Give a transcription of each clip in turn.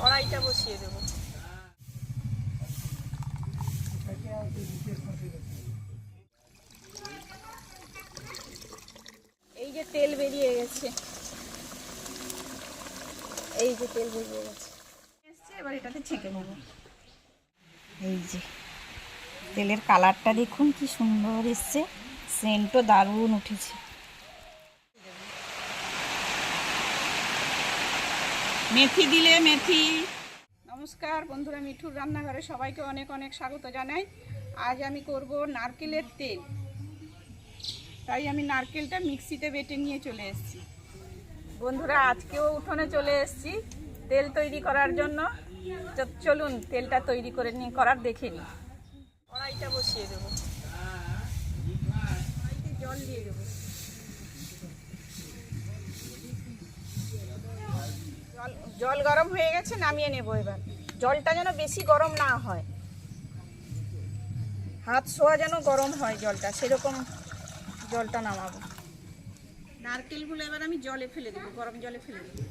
কড়াইটা বসিয়ে দেবো। এই যে তেল বেরিয়ে গেছে। এই যে তেল বেরিয়ে গেছে। এসছে এবার এটাতে ছেঁকে নেব। এই যে, তেলের কালারটা দেখুন কি সুন্দর এসছে। সেন্টও দারুণ উঠেছে। মেথি দিলে মেথি। নমস্কার বন্ধুরা, মিঠুর রান্নাঘরে সবাইকে অনেক অনেক স্বাগত জানাই। আজ আমি করব নারকেলের তেল। তাই আমি নারকেলটা মিক্সিতে বেটে নিয়ে চলে এসেছি। বন্ধুরা, আজকেও উঠোনে চলে এসেছি তেল তৈরি করার জন্য। চলুন তেলটা তৈরি করে নিয়ে করার দেখে নিই। কড়াইটা বসিয়ে দেবো। জল দিয়ে দেবো। জল গরম হয়ে গেছে, নামিয়ে নেব এবার। জলটা যেন বেশি গরম না হয়। হাত শোয়া যেন গরম হয় জলটা, সেরকম জলটা নামাবো। নারকেলগুলো এবার আমি জলে ফেলে দেবো, গরম জলে ফেলে দেবো।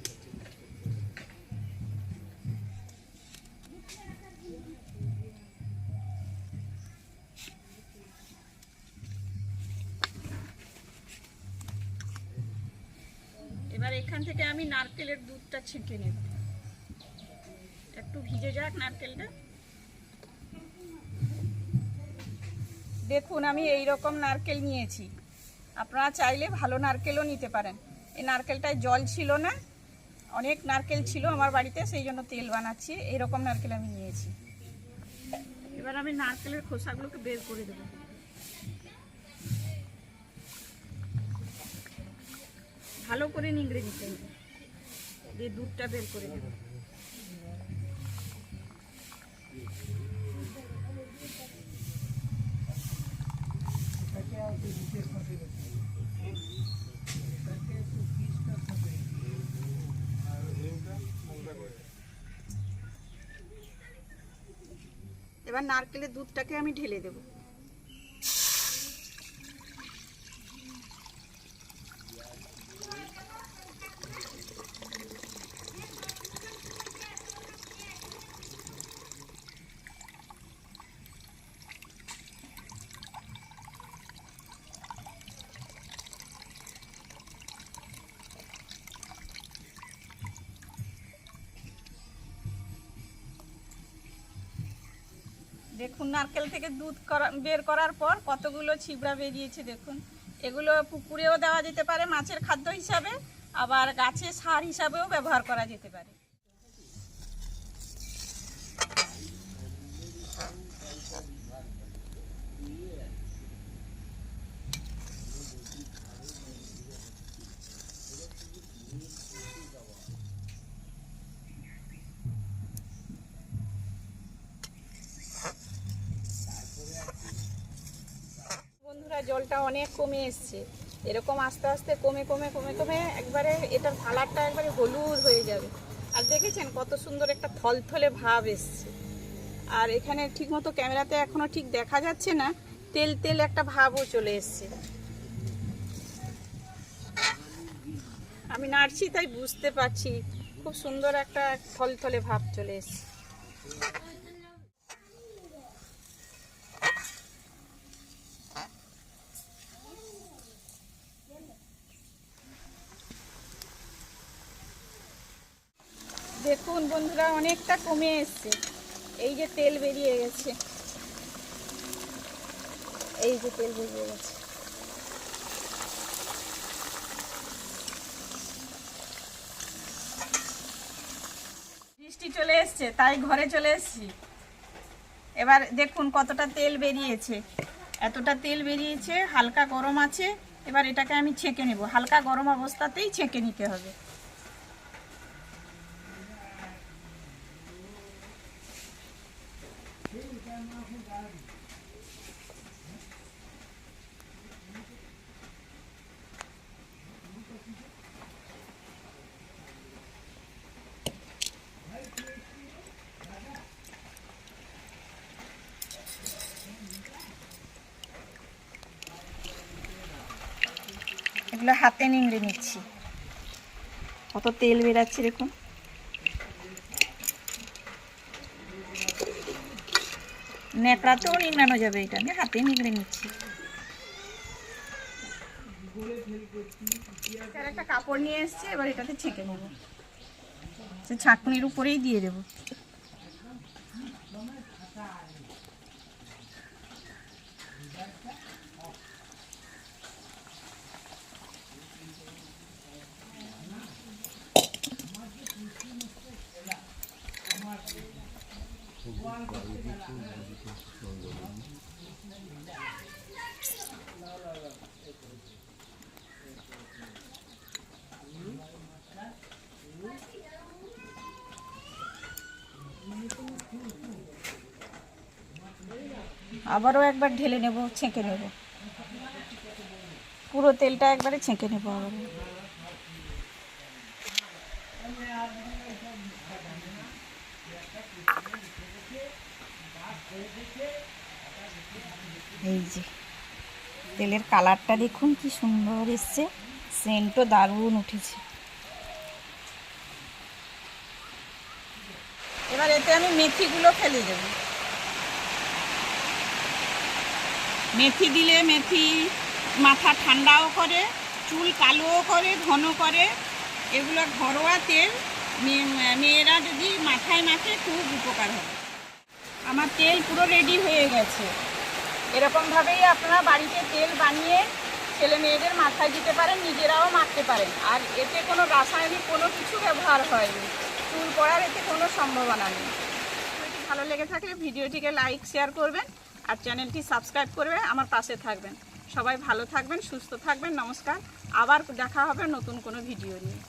এখান থেকে আমি নারকেলের দুধটা ছেঁকে নেব। একটু ভিজে যাক নারকেলটা। দেখুন, আমি এই রকম নারকেল নিয়েছি। আপনারা চাইলে ভালো নারকেলও নিতে পারেন। এই নারকেলটায় জল ছিল না। অনেক নারকেল ছিল আমার বাড়িতে, সেই জন্য তেল বানাচ্ছি। এইরকম নারকেল আমি নিয়েছি। এবার আমি নারকেলের খোসাগুলোকে বের করে দেবো। ভালো করে নিংড়ে দিতে হবে। দিয়ে দুধটা বের করে দেবো। এবার নারকেলের দুধটাকে আমি ঢেলে দেবো। দেখুন, নারকেল থেকে দুধ করা, বের করার পর কতগুলো ছিবড়া বেরিয়েছে দেখুন। এগুলো পুকুরেও দেওয়া যেতে পারে, মাছের খাদ্য হিসাবে, আবার গাছে সার হিসাবেও ব্যবহার করা যেতে পারে। জলটা অনেক কমে এসছে। এরকম আস্তে আস্তে কমে কমে কমে কমে একবারে এটার কালারটা একবারে হলুদ হয়ে যাবে। আর দেখেছেন কত সুন্দর একটা থলথলে ভাব এসছে। আর এখানে ঠিকমতো ক্যামেরাতে এখনও ঠিক দেখা যাচ্ছে না, তেল তেল একটা ভাবও চলে এসছে। আমি নাড়ছি, তাই বুঝতে পারছি, খুব সুন্দর একটা থলথলে ভাব চলে এসছে। দেখুন বন্ধুরা, অনেকটা কমে এসছে। এই যে তেল বেরিয়ে গেছে। এই যে তেল বেরিয়ে গেছে। বৃষ্টি চলে এসছে, তাই ঘরে চলে এসেছি। এবার দেখুন কতটা তেল বেরিয়েছে। এতটা তেল বেরিয়েছে, হালকা গরম আছে। এবার এটাকে আমি ছেঁকে নেব। হালকা গরম অবস্থাতেই ছেঁকে নিতে হবে। এগুলো হাতে নিংড়ে নিচ্ছি। কত তেল বেরাচ্ছে দেখুন। ন্যাকড়াতেও নিংড়ানো যাবে এটা। আমি হাতে নিংড়ে নিচ্ছি। একটা কাপড় নিয়ে এসছি, এবার এটাতে ছেঁকে নেব। ছাঁকনির উপরেই দিয়ে দেবো। আবারও একবার ঢেলে নেব ছেঁকে নেব। পুরো তেলটা একবারে ছেঁকে নেব আবার এই যে, তেলের কালারটা দেখুন কি সুন্দর এসছে। সেন্টও দারুণ উঠেছে। এবার এতে আমি মেথিগুলো ফেলে দেবো। মেথি দিলে মেথি মাথা ঠান্ডাও করে, চুল কালোও করে ঘন করে। এগুলো ঘরোয়া তেল। মেয়ে- মেয়েরা যদি মাথায় মাখে খুব উপকার হবে। আমার তেল পুরো রেডি হয়ে গেছে। এরকমভাবেই আপনারা বাড়িতে তেল বানিয়ে ছেলে মেয়েদের মাথায় দিতে পারেন, নিজেরাও মাখতে পারেন। আর এতে কোনো রাসায়নিক কোনো কিছু ব্যবহার হয়নি। চুল পড়ার এতে কোনো সম্ভাবনা নেই। ভালো লেগে থাকলে ভিডিওটিকে লাইক, শেয়ার করবেন আর চ্যানেলটি সাবস্ক্রাইব করবে আমার পাশে থাকবেন। সবাই ভালো থাকবেন, সুস্থ থাকবেন। নমস্কার। আবার দেখা হবে নতুন কোনো ভিডিও নিয়ে।